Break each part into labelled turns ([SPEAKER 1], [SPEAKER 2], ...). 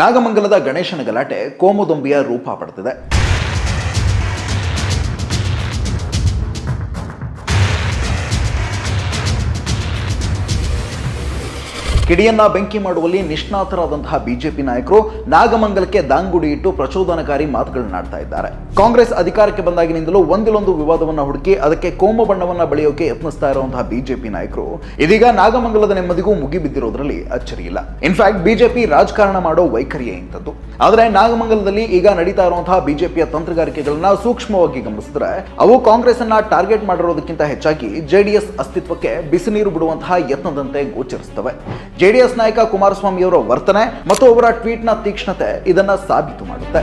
[SPEAKER 1] ನಾಗಮಂಗಲದ ಗಣೇಶನ ಗಲಾಟೆ ಕೋಮುದೊಂಬಿಯ ರೂಪ ಪಡೆದಿದೆ. ಕಿಡಿಯನ್ನ ಬೆಂಕಿ ಮಾಡುವಲ್ಲಿ ನಿಷ್ಣಾತರಾದಂತಹ ಬಿಜೆಪಿ ನಾಯಕರು ನಾಗಮಂಗಲಕ್ಕೆ ದಾಂಗುಡಿ ಇಟ್ಟು ಪ್ರಚೋದನಕಾರಿ ಮಾತುಗಳನ್ನಾಡ್ತಾ ಇದ್ದಾರೆ. ಕಾಂಗ್ರೆಸ್ ಅಧಿಕಾರಕ್ಕೆ ಬಂದಾಗಿನಿಂದಲೂ ಒಂದಿಲೊಂದು ವಿವಾದವನ್ನ ಹುಡುಕಿ ಅದಕ್ಕೆ ಕೋಮ ಬಣ್ಣವನ್ನ ಬೆಳೆಯೋಕೆ ಯತ್ನಿಸ್ತಾ ಇರುವಂತಹ ಬಿಜೆಪಿ ನಾಯಕರು. ಇದೀಗ ನಾಗಮಂಗಲದ ನೆಮ್ಮದಿಗೂ ಮುಗಿಬಿದ್ದಿರೋದ್ರಲ್ಲಿ ಅಚ್ಚರಿ ಇಲ್ಲ. ಇನ್ಫ್ಯಾಕ್ಟ್ ಬಿಜೆಪಿ ರಾಜಕಾರಣ ಮಾಡೋ ವೈಖರಿಯೇ ಇಂಥದ್ದು. ಆದರೆ ನಾಗಮಂಗಲದಲ್ಲಿ ಈಗ ನಡೀತಾ ಇರುವಂತಹ ಬಿಜೆಪಿಯ ತಂತ್ರಗಾರಿಕೆಗಳನ್ನ ಸೂಕ್ಷ್ಮವಾಗಿ ಗಮನಿಸಿದ್ರೆ ಅವು ಕಾಂಗ್ರೆಸ್ ಅನ್ನ ಟಾರ್ಗೆಟ್ ಮಾಡಿರೋದಕ್ಕಿಂತ ಹೆಚ್ಚಾಗಿ ಜೆಡಿಎಸ್ ಅಸ್ತಿತ್ವಕ್ಕೆ ಬಿಸಿ ನೀರು ಬಿಡುವಂತಹ ಯತ್ನದಂತೆ ಗೋಚರಿಸುತ್ತವೆ ಜೆಡಿಎಸ್ ನಾಯಕ ಕುಮಾರಸ್ವಾಮಿ ಅವರ ವರ್ತನೆ ಮತ್ತು ಅವರ ಟ್ವೀಟ್ನ ತೀಕ್ಷ್ಣತೆ ಇದನ್ನು ಸಾಬೀತು ಮಾಡುತ್ತೆ.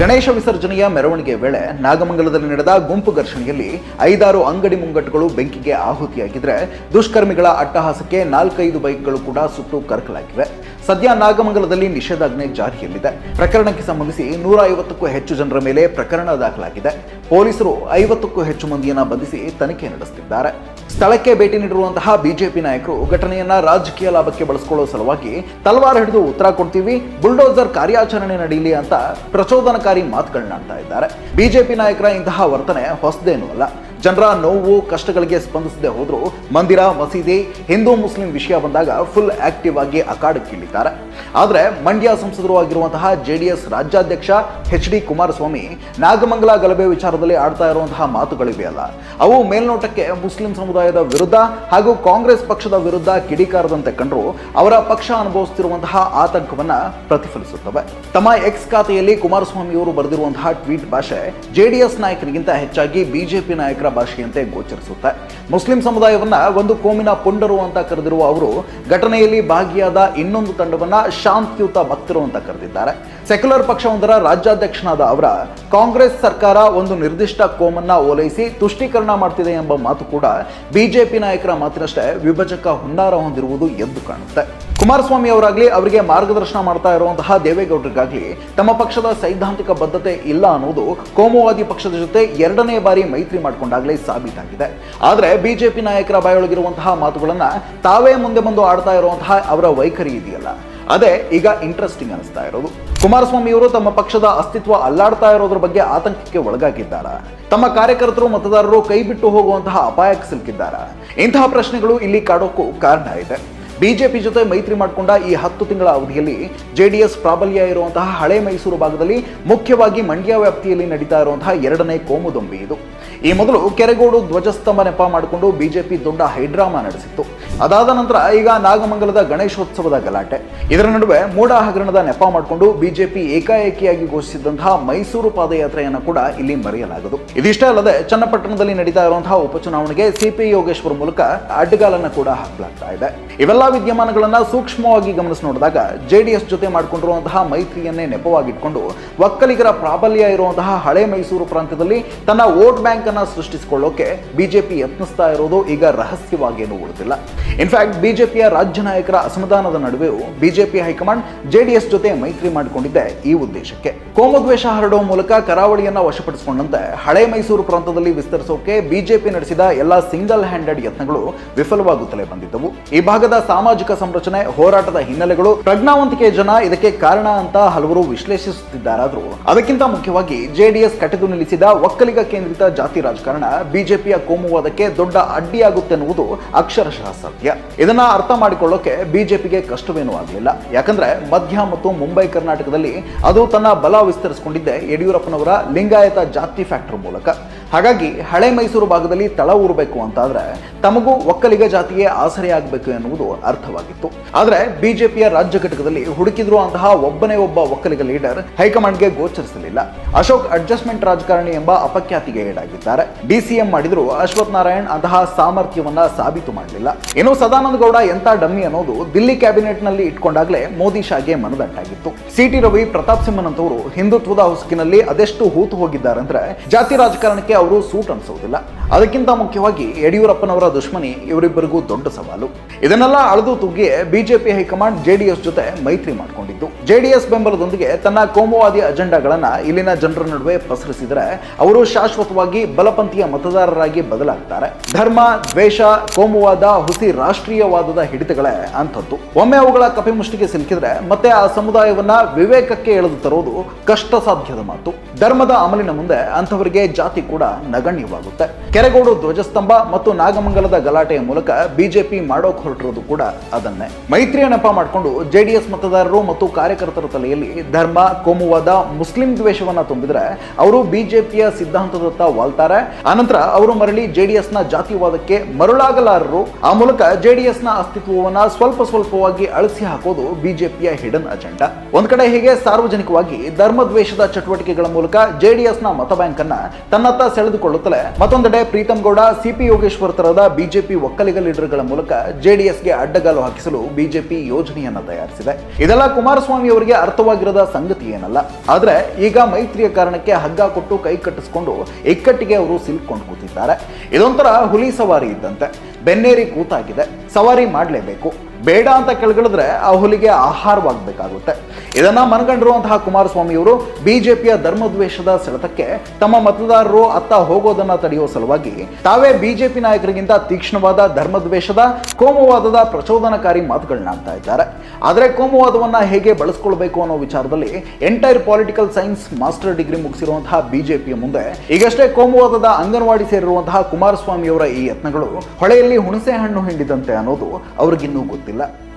[SPEAKER 1] ಗಣೇಶ ವಿಸರ್ಜನೆಯ ಮೆರವಣಿಗೆ ವೇಳೆ ನಾಗಮಂಗಲದಲ್ಲಿ ನಡೆದ ಗುಂಪು ಘರ್ಷಣೆಯಲ್ಲಿ ಐದಾರು ಅಂಗಡಿ ಮುಂಗಟ್ಟುಗಳು ಬೆಂಕಿಗೆ ಆಹುತಿಯಾಗಿದ್ರೆ ದುಷ್ಕರ್ಮಿಗಳ ಅಟ್ಟಹಾಸಕ್ಕೆ ನಾಲ್ಕೈದು ಬೈಕ್ಗಳು ಕೂಡ ಸುಟ್ಟು ಕರಕಲಾಗಿವೆ. ಸದ್ಯ ನಾಗಮಂಗಲದಲ್ಲಿ ನಿಷೇಧಾಜ್ಞೆ ಜಾರಿಯಲ್ಲಿದೆ. ಪ್ರಕರಣಕ್ಕೆ ಸಂಬಂಧಿಸಿ ನೂರ ಐವತ್ತಕ್ಕೂ ಹೆಚ್ಚು ಜನರ ಮೇಲೆ ಪ್ರಕರಣ ದಾಖಲಾಗಿದೆ. ಪೊಲೀಸರು ಐವತ್ತಕ್ಕೂ ಹೆಚ್ಚು ಮಂದಿಯನ್ನು ಬಂಧಿಸಿ ತನಿಖೆ ನಡೆಸುತ್ತಿದ್ದಾರೆ. ಸ್ಥಳಕ್ಕೆ ಭೇಟಿ ನೀಡಿರುವಂತಹ ಬಿಜೆಪಿ ನಾಯಕರು ಘಟನೆಯನ್ನ ರಾಜಕೀಯ ಲಾಭಕ್ಕೆ ಬಳಸಿಕೊಳ್ಳುವ ಸಲುವಾಗಿ ತಲವಾರ್ ಹಿಡಿದು ಉತ್ತರ ಕೊಡ್ತೀವಿ, ಬುಲ್ಡೋಸರ್ ಕಾರ್ಯಾಚರಣೆ ನಡೆಯಲಿ ಅಂತ ಪ್ರಚೋದನಕಾರಿ ಮಾತುಗಳನ್ನಾಡ್ತಾ ಇದ್ದಾರೆ. ಬಿಜೆಪಿ ನಾಯಕರ ಇಂತಹ ವರ್ತನೆ ಹೊಸದೇನೂ ಅಲ್ಲ. ಜನರ ನೋವು, ಕಷ್ಟಗಳಿಗೆ ಸ್ಪಂದಿಸದೆ ಹೋದ್ರು ಮಂದಿರ, ಮಸೀದಿ, ಹಿಂದೂ, ಮುಸ್ಲಿಂ ವಿಷಯ ಬಂದಾಗ ಫುಲ್ ಆಕ್ಟಿವ್ ಆಗಿ ಅಖಾಡಕ್ಕಿಳಿತಾರೆ ಆದರೆ ಮಂಡ್ಯ ಸಂಸದರು ಆಗಿರುವಂತಹ ಜೆಡಿಎಸ್ ರಾಜ್ಯಾಧ್ಯಕ್ಷ ಎಚ್ ಡಿ ಕುಮಾರಸ್ವಾಮಿ ನಾಗಮಂಗಲ ಗಲಭೆ ವಿಚಾರದಲ್ಲಿ ಆಡ್ತಾ ಇರುವಂತಹ ಮಾತುಗಳಿವೆಯಲ್ಲ ಅವು ಮೇಲ್ನೋಟಕ್ಕೆ ಮುಸ್ಲಿಂ ಸಮುದಾಯದ ವಿರುದ್ಧ ಹಾಗೂ ಕಾಂಗ್ರೆಸ್ ಪಕ್ಷದ ವಿರುದ್ಧ ಕಿಡಿಕಾರದಂತೆ ಕಂಡ್ರು ಅವರ ಪಕ್ಷ ಅನುಭವಿಸುತ್ತಿರುವಂತಹ ಆತಂಕವನ್ನ ಪ್ರತಿಫಲಿಸುತ್ತವೆ. ತಮ್ಮ ಎಕ್ಸ್ ಖಾತೆಯಲ್ಲಿ ಕುಮಾರಸ್ವಾಮಿಯವರು ಬರೆದಿರುವಂತಹ ಟ್ವೀಟ್ ಭಾಷೆ ಜೆಡಿಎಸ್ ನಾಯಕರಿಗಿಂತ ಹೆಚ್ಚಾಗಿ ಬಿಜೆಪಿ ನಾಯಕರ ಭಾಷೆಯಂತೆ ಗೋಚರಿಸುತ್ತೆ. ಮುಸ್ಲಿಂ ಸಮುದಾಯವನ್ನ ಒಂದು ಕೋಮಿನ ಪುಂಡರು ಅಂತ ಕರೆದಿರುವ ಅವರು ಘಟನೆಯಲ್ಲಿ ಭಾಗಿಯಾದ ಇನ್ನೊಂದು ತಂಡವನ್ನ ಶಾಂತಿಯುತ ಭಕ್ತರು ಅಂತ ಕರೆದಿದ್ದಾರೆ. ಸೆಕ್ಯುಲರ್ ಪಕ್ಷವೊಂದರ ರಾಜ್ಯಾಧ್ಯಕ್ಷನಾದ ಅವರ ಕಾಂಗ್ರೆಸ್ ಸರ್ಕಾರ ಒಂದು ನಿರ್ದಿಷ್ಟ ಕೋಮನ್ನ ಓಲೈಸಿ ತುಷ್ಟೀಕರಣ ಮಾಡ್ತಿದೆ ಎಂಬ ಮಾತು ಕೂಡ ಬಿಜೆಪಿ ನಾಯಕರ ಮಾತಿನಷ್ಟೇ ವಿಭಜಕ ಹುನ್ನಾರ ಹೊಂದಿರುವುದು ಎದ್ದು ಕಾಣುತ್ತೆ. ಕುಮಾರಸ್ವಾಮಿ ಅವರಾಗ್ಲಿ ಅವರಿಗೆ ಮಾರ್ಗದರ್ಶನ ಮಾಡ್ತಾ ಇರುವಂತಹ ದೇವೇಗೌಡರಿಗಾಗ್ಲಿ ತಮ್ಮ ಪಕ್ಷದ ಸೈದ್ಧಾಂತಿಕ ಬದ್ಧತೆ ಇಲ್ಲ ಅನ್ನೋದು ಕೋಮುವಾದಿ ಪಕ್ಷದ ಜೊತೆ ಎರಡನೇ ಬಾರಿ ಮೈತ್ರಿ ಮಾಡಿಕೊಂಡಾಗಲೇ ಸಾಬೀತಾಗಿದೆ. ಆದರೆ ಬಿಜೆಪಿ ನಾಯಕರ ಬಾಯೊಳಗಿರುವಂತಹ ಮಾತುಗಳನ್ನು ತಾವೇ ಮುಂದೆ ಬಂದು ಆಡ್ತಾ ಇರುವಂತಹ ಅವರ ವೈಖರಿ ಇದೆಯಲ್ಲ. ಅದೇ ಈಗ ಇಂಟ್ರೆಸ್ಟಿಂಗ್ ಅನಿಸ್ತಾ ಇರೋದು. ಕುಮಾರಸ್ವಾಮಿ ಅವರು ತಮ್ಮ ಪಕ್ಷದ ಅಸ್ತಿತ್ವ ಅಲ್ಲಾಡ್ತಾ ಇರೋದ್ರ ಬಗ್ಗೆ ಆತಂಕಕ್ಕೆ ಒಳಗಾಗಿದ್ದಾರ. ತಮ್ಮ ಕಾರ್ಯಕರ್ತರು, ಮತದಾರರು ಕೈ ಬಿಟ್ಟು ಹೋಗುವಂತಹ ಅಪಾಯಕ್ಕೆ ಸಿಲುಕಿದ್ದಾರ. ಇಂತಹ ಪ್ರಶ್ನೆಗಳು ಇಲ್ಲಿ ಕಾಡೋಕ್ಕೂ ಕಾರಣ ಇದೆ. ಬಿಜೆಪಿ ಜೊತೆ ಮೈತ್ರಿ ಮಾಡಿಕೊಂಡ ಈ ಹತ್ತು ತಿಂಗಳ ಅವಧಿಯಲ್ಲಿ ಜೆಡಿಎಸ್ ಪ್ರಾಬಲ್ಯ ಇರುವಂತಹ ಹಳೆ ಮೈಸೂರು ಭಾಗದಲ್ಲಿ ಮುಖ್ಯವಾಗಿ ಮಂಡ್ಯ ವ್ಯಾಪ್ತಿಯಲ್ಲಿ ನಡೀತಾ ಇರುವಂತಹ ಎರಡನೇ ಕೋಮುದೊಂಬಿ ಇದು. ಈ ಮೊದಲು ಕೆರೆಗೋಡು ಧ್ವಜಸ್ತಂಭ ನೆಪ ಮಾಡಿಕೊಂಡು ಬಿಜೆಪಿ ದೊಡ್ಡ ಹೈಡ್ರಾಮಾ ನಡೆಸಿತ್ತು. ಅದಾದ ನಂತರ ಈಗ ನಾಗಮಂಗಲದ ಗಣೇಶೋತ್ಸವದ ಗಲಾಟೆ. ಇದರ ನಡುವೆ ಮೂಡ ಹಗರಣದ ನೆಪ ಮಾಡಿಕೊಂಡು ಬಿಜೆಪಿ ಏಕಾಏಕಿಯಾಗಿ ಘೋಷಿಸಿದಂತಹ ಮೈಸೂರು ಪಾದಯಾತ್ರೆಯನ್ನು ಕೂಡ ಇಲ್ಲಿ ಮರೆಯಲಾಗದು. ಇದಿಷ್ಟೇ ಅಲ್ಲದೆ ಚನ್ನಪಟ್ಟಣದಲ್ಲಿ ನಡೀತಾ ಇರುವಂತಹ ಉಪಚುನಾವಣೆಗೆ ಸಿಪಿ ಯೋಗೇಶ್ವರ್ ಮೂಲಕ ಅಡ್ಡಗಾಲನ್ನು ಕೂಡ ಹಾಕಲಾಗ್ತಾ ಇದೆ. ಇವೆಲ್ಲ ವಿದ್ಯಮಾನಗಳನ್ನ ಸೂಕ್ಷ್ಮವಾಗಿ ಗಮನಿಸಿ ನೋಡಿದಾಗ ಜೆಡಿಎಸ್ ಜೊತೆ ಮಾಡಿಕೊಂಡಿರುವಂತಹ ಮೈತ್ರಿಯನ್ನೇ ನೆಪವಾಗಿಟ್ಕೊಂಡು ಒಕ್ಕಲಿಗರ ಪ್ರಾಬಲ್ಯ ಇರುವಂತಹ ಹಳೆ ಮೈಸೂರು ಪ್ರಾಂತ್ಯದಲ್ಲಿ ತನ್ನ ವೋಟ್ ಬ್ಯಾಂಕ್ ಅನ್ನ ಸೃಷ್ಟಿಸಿಕೊಳ್ಳೋಕೆ ಬಿಜೆಪಿ ಯತ್ನಿಸ್ತಾ ಇರೋದು ಈಗ ರಹಸ್ಯವಾಗೇನು ಉಳಿದಿಲ್ಲ ಇನ್ಫ್ಯಾಕ್ಟ್ ಬಿಜೆಪಿಯ ರಾಜ್ಯ ನಾಯಕರ ಅಸಮಾಧಾನದ ನಡುವೆಯೂ ಬಿಜೆಪಿ ಹೈಕಮಾಂಡ್ ಜೆಡಿಎಸ್ ಜೊತೆ ಮೈತ್ರಿ ಮಾಡಿಕೊಂಡಿದ್ದೆ ಈ ಉದ್ದೇಶಕ್ಕೆ. ಕೋಮದ್ವೇಷ ಹರಡುವ ಮೂಲಕ ಕರಾವಳಿಯನ್ನ ವಶಪಡಿಸಿಕೊಂಡಂತೆ ಹಳೆ ಮೈಸೂರು ಪ್ರಾಂತದಲ್ಲಿ ವಿಸ್ತರಿಸೋಕೆ ಬಿಜೆಪಿ ನಡೆಸಿದ ಎಲ್ಲ ಸಿಂಗಲ್ ಹ್ಯಾಂಡೆಡ್ ಯತ್ನಗಳು ವಿಫಲವಾಗುತ್ತಲೇ ಬಂದಿದ್ದವು. ಈ ಭಾಗದ ಸಾಮಾಜಿಕ ಸಂರಚನೆ ಹೋರಾಟದ ಹಿನ್ನೆಲೆಗಳು ಪ್ರಜ್ಞಾವಂತಿಕೆಯ ಜನ ಇದಕ್ಕೆ ಕಾರಣ ಅಂತ ಹಲವರು ವಿಶ್ಲೇಷಿಸುತ್ತಿದ್ದಾರಾದ್ರೂ. ಅದಕ್ಕಿಂತ ಮುಖ್ಯವಾಗಿ ಜೆಡಿಎಸ್ ಕಟೆದು ನಿಲ್ಲಿಸಿದ ಒಕ್ಕಲಿಗ ಕೇಂದ್ರಿತ ಜಾತಿ ರಾಜಕಾರಣ ಬಿಜೆಪಿಯ ಕೋಮುವಾದಕ್ಕೆ ದೊಡ್ಡ ಅಡ್ಡಿಯಾಗುತ್ತೆ ಎನ್ನುವುದು ಅಕ್ಷರಶಃ ಸತ್ಯ ಇದನ್ನ ಅರ್ಥ ಮಾಡಿಕೊಳ್ಳೋಕೆ ಬಿಜೆಪಿಗೆ ಕಷ್ಟವೇನೂ ಆಗಲಿಲ್ಲ. ಯಾಕಂದ್ರೆ ಮಧ್ಯ ಮತ್ತು ಮುಂಬೈ ಕರ್ನಾಟಕದಲ್ಲಿ ಅದು ತನ್ನ ಬಲ ವಿಸ್ತರಿಸಿಕೊಂಡಿದ್ದೆ ಯಡಿಯೂರಪ್ಪನವರ ಲಿಂಗಾಯತ ಜಾತಿ ಫ್ಯಾಕ್ಟರ್ ಮೂಲಕ. ಹಾಗಾಗಿ ಹಳೆ ಮೈಸೂರು ಭಾಗದಲ್ಲಿ ತಳ ಊರಬೇಕು ಅಂತಾದ್ರೆ ತಮಗೂ ಒಕ್ಕಲಿಗ ಜಾತಿಗೆ ಆಸರೆಯಾಗಬೇಕು ಎನ್ನುವುದು ಅರ್ಥವಾಗಿತ್ತು. ಆದ್ರೆ ಬಿಜೆಪಿಯ ರಾಜ್ಯ ಘಟಕದಲ್ಲಿ ಹುಡುಕಿದ್ರು ಅಂತಹ ಒಬ್ಬನೇ ಒಬ್ಬ ಒಕ್ಕಲಿಗ ಲೀಡರ್ ಹೈಕಮಾಂಡ್ಗೆ ಗೋಚರಿಸಲಿಲ್ಲ. ಅಶೋಕ್ ಅಡ್ಜಸ್ಟ್ಮೆಂಟ್ ರಾಜಕಾರಣಿ ಎಂಬ ಅಪಖ್ಯಾತಿಗೆ ಈಡಾಗಿದ್ದಾರೆ. ಡಿಸಿಎಂ ಮಾಡಿದ್ರು ಅಶ್ವಥ್ ನಾರಾಯಣ್ ಅಂತಹ ಸಾಮರ್ಥ್ಯವನ್ನ ಸಾಬೀತು ಮಾಡಲಿಲ್ಲ. ಇನ್ನು ಸದಾನಂದ ಗೌಡ ಎಂತ ಡಮ್ಮಿ ಅನ್ನೋದು ದಿಲ್ಲಿ ಕ್ಯಾಬಿನೆಟ್ನಲ್ಲಿ ಇಟ್ಕೊಂಡಾಗಲೇ ಮೋದಿ ಶಾಗೆ ಮನದಟ್ಟಾಗಿತ್ತು ಸಿಟಿ ರವಿ ಪ್ರತಾಪ್ ಸಿಂಹನ್ ಅಂತವರು ಹಿಂದುತ್ವದ ಹುಸುಕಿನಲ್ಲಿ ಅದೆಷ್ಟು ಹೂತು ಹೋಗಿದ್ದಾರಂದ್ರೆ ಜಾತಿ ರಾಜಕಾರಣಕ್ಕೆ ಅವರು ಸೂಟ್ ಅನಿಸೋದಿಲ್ಲ. ಅದಕ್ಕಿಂತ ಮುಖ್ಯವಾಗಿ ಯಡಿಯೂರಪ್ಪನವರ ದುಶ್ಮನಿ ಇವರಿಬ್ಬರಿಗೂ ದೊಡ್ಡ ಸವಾಲು. ಇದನ್ನೆಲ್ಲ ಅಳೆದು ತುಗ್ಗಿ ಬಿಜೆಪಿ ಹೈಕಮಾಂಡ್ ಜೆಡಿಎಸ್ ಜೊತೆ ಮೈತ್ರಿ ಮಾಡಿಕೊಂಡಿದ್ದು. ಜೆಡಿಎಸ್ ಬೆಂಬಲದೊಂದಿಗೆ ತನ್ನ ಕೋಮುವಾದಿ ಅಜೆಂಡಾಗಳನ್ನ ಇಲ್ಲಿನ ಜನರ ನಡುವೆ ಪಸರಿಸಿದರೆ ಅವರು ಶಾಶ್ವತವಾಗಿ ಬಲಪಂಥೀಯ ಮತದಾರರಾಗಿ ಬದಲಾಗ್ತಾರೆ. ಧರ್ಮ, ದ್ವೇಷ, ಕೋಮುವಾದ, ಹುಸಿ ರಾಷ್ಟ್ರೀಯವಾದದ ಹಿಡಿತಗಳೇ ಅಂಥದ್ದು. ಒಮ್ಮೆ ಅವುಗಳ ಕಪಿಮುಷ್ಟಿಗೆ ಸಿಲುಕಿದ್ರೆ ಮತ್ತೆ ಆ ಸಮುದಾಯವನ್ನ ವಿವೇಕಕ್ಕೆ ಎಳೆದು ತರೋದು ಕಷ್ಟ ಸಾಧ್ಯದ ಮಾತು. ಧರ್ಮದ ಅಮಲಿನ ಮುಂದೆ ಅಂಥವರಿಗೆ ಜಾತಿ ಕೂಡ ನಗಣ್ಯವಾಗುತ್ತೆ. ಕೆರೆಗೋಡು, ಧ್ವಜಸ್ತಂಭ ಮತ್ತು ನಾಗಮಂಗಲದ ಗಲಾಟೆಯ ಮೂಲಕ ಬಿಜೆಪಿ ಮಾಡೋಕ್ ಹೊರಟಿರೋದು ಕೂಡ ಅದನ್ನೇ. ಮೈತ್ರಿಯ ನೆಪ ಮಾಡಿಕೊಂಡು ಜೆಡಿಎಸ್ ಮತದಾರರು ಮತ್ತು ಕಾರ್ಯಕರ್ತರ ತಲೆಯಲ್ಲಿ ಧರ್ಮ, ಕೋಮುವಾದ, ಮುಸ್ಲಿಂ ದ್ವೇಷವನ್ನ ತುಂಬಿದ್ರೆ ಅವರು ಬಿಜೆಪಿಯ ಸಿದ್ಧಾಂತದತ್ತ ವಾಲ್ತಾರೆ. ಆನಂತರ ಅವರು ಮರಳಿ ಜೆಡಿಎಸ್ನ ಜಾತಿವಾದಕ್ಕೆ ಮರುಳಾಗಲಾರರು. ಆ ಮೂಲಕ ಜೆಡಿಎಸ್ನ ಅಸ್ತಿತ್ವವನ್ನ ಸ್ವಲ್ಪ ಸ್ವಲ್ಪವಾಗಿ ಅಳಿಸಿ ಹಾಕೋದು ಬಿಜೆಪಿಯ ಹಿಡನ್ ಅಜೆಂಡಾ. ಒಂದ್ ಕಡೆ ಹೀಗೆ ಸಾರ್ವಜನಿಕವಾಗಿ ಧರ್ಮದ್ವೇಷದ ಚಟುವಟಿಕೆಗಳ ಮೂಲಕ ಜೆಡಿಎಸ್ನ ಮತ ಬ್ಯಾಂಕ್ ಅನ್ನ ತನ್ನತ್ತ ಸೆಳೆದುಕೊಳ್ಳುತ್ತಲೇ ಮತ್ತೊಂದೆಡೆ ಪ್ರೀತಂ ಗೌಡ ಸಿಪಿ ಯೋಗೇಶ್ವರ್ ತರದ ಬಿಜೆಪಿ ಒಕ್ಕಲಿಗ ಲೀಡರ್ಗಳ ಮೂಲಕ ಜೆಡಿಎಸ್ಗೆ ಅಡ್ಡಗಾಲು ಹಾಕಿಸಲು ಬಿಜೆಪಿ ಯೋಜನೆಯನ್ನ ತಯಾರಿಸಿದೆ. ಇದೆಲ್ಲ ಕುಮಾರಸ್ವಾಮಿ ಅವರಿಗೆ ಅರ್ಥವಾಗಿರದ ಸಂಗತಿ ಏನಲ್ಲ. ಆದ್ರೆ ಈಗ ಮೈತ್ರಿಯ ಕಾರಣಕ್ಕೆ ಹಗ್ಗ ಕೊಟ್ಟು ಕೈ ಕಟ್ಟಿಸಿಕೊಂಡು ಇಕ್ಕಟ್ಟಿಗೆ ಅವರು ಸಿಲ್ಕೊಂಡು ಕೂತಿದ್ದಾರೆ. ಇದೊಂಥರ ಹುಲಿ ಸವಾರಿ ಇದ್ದಂತೆ. ಬೆನ್ನೇರಿ ಕೂತಾಗಿದೆ. ಸವಾರಿ ಮಾಡಲೇಬೇಕು. ಬೇಡ ಅಂತ ಕೆಳಗಿಳಿದ್ರೆ ಆ ಹುಲಿಗೆ ಆಹಾರವಾಗಬೇಕಾಗುತ್ತೆ. ಇದನ್ನ ಮನಗಂಡಿರುವಂತಹ ಕುಮಾರಸ್ವಾಮಿಯವರು ಬಿಜೆಪಿಯ ಧರ್ಮದ್ವೇಷದ ಸೆಳೆತಕ್ಕೆ ತಮ್ಮ ಮತದಾರರು ಅತ್ತ ಹೋಗೋದನ್ನ ತಡೆಯುವ ಸಲುವಾಗಿ ತಾವೇ ಬಿಜೆಪಿ ನಾಯಕರಿಗಿಂತ ತೀಕ್ಷ್ಣವಾದ ಧರ್ಮದ್ವೇಷದ, ಕೋಮುವಾದದ ಪ್ರಚೋದನಕಾರಿ ಮಾತುಗಳನ್ನ ಆಗ್ತಾ ಇದ್ದಾರೆ. ಆದರೆ ಕೋಮುವಾದವನ್ನ ಹೇಗೆ ಬಳಸ್ಕೊಳ್ಬೇಕು ಅನ್ನೋ ವಿಚಾರದಲ್ಲಿ entire political science master degree ಮುಗಿಸಿರುವಂತಹ ಬಿಜೆಪಿಯ ಮುಂದೆ ಈಗಷ್ಟೇ ಕೋಮುವಾದದ ಅಂಗನವಾಡಿ ಸೇರಿರುವಂತಹ ಕುಮಾರಸ್ವಾಮಿಯವರ ಈ ಯತ್ನಗಳು ಹೊಳೆಯಲ್ಲಿ ಹುಣಸೆ ಹಣ್ಣು ಹಿಂಡಿದಂತೆ ಅನ್ನೋದು ಅವ್ರಿಗಿನ್ನೂ ಗೊತ್ತಿಲ್ಲ. bila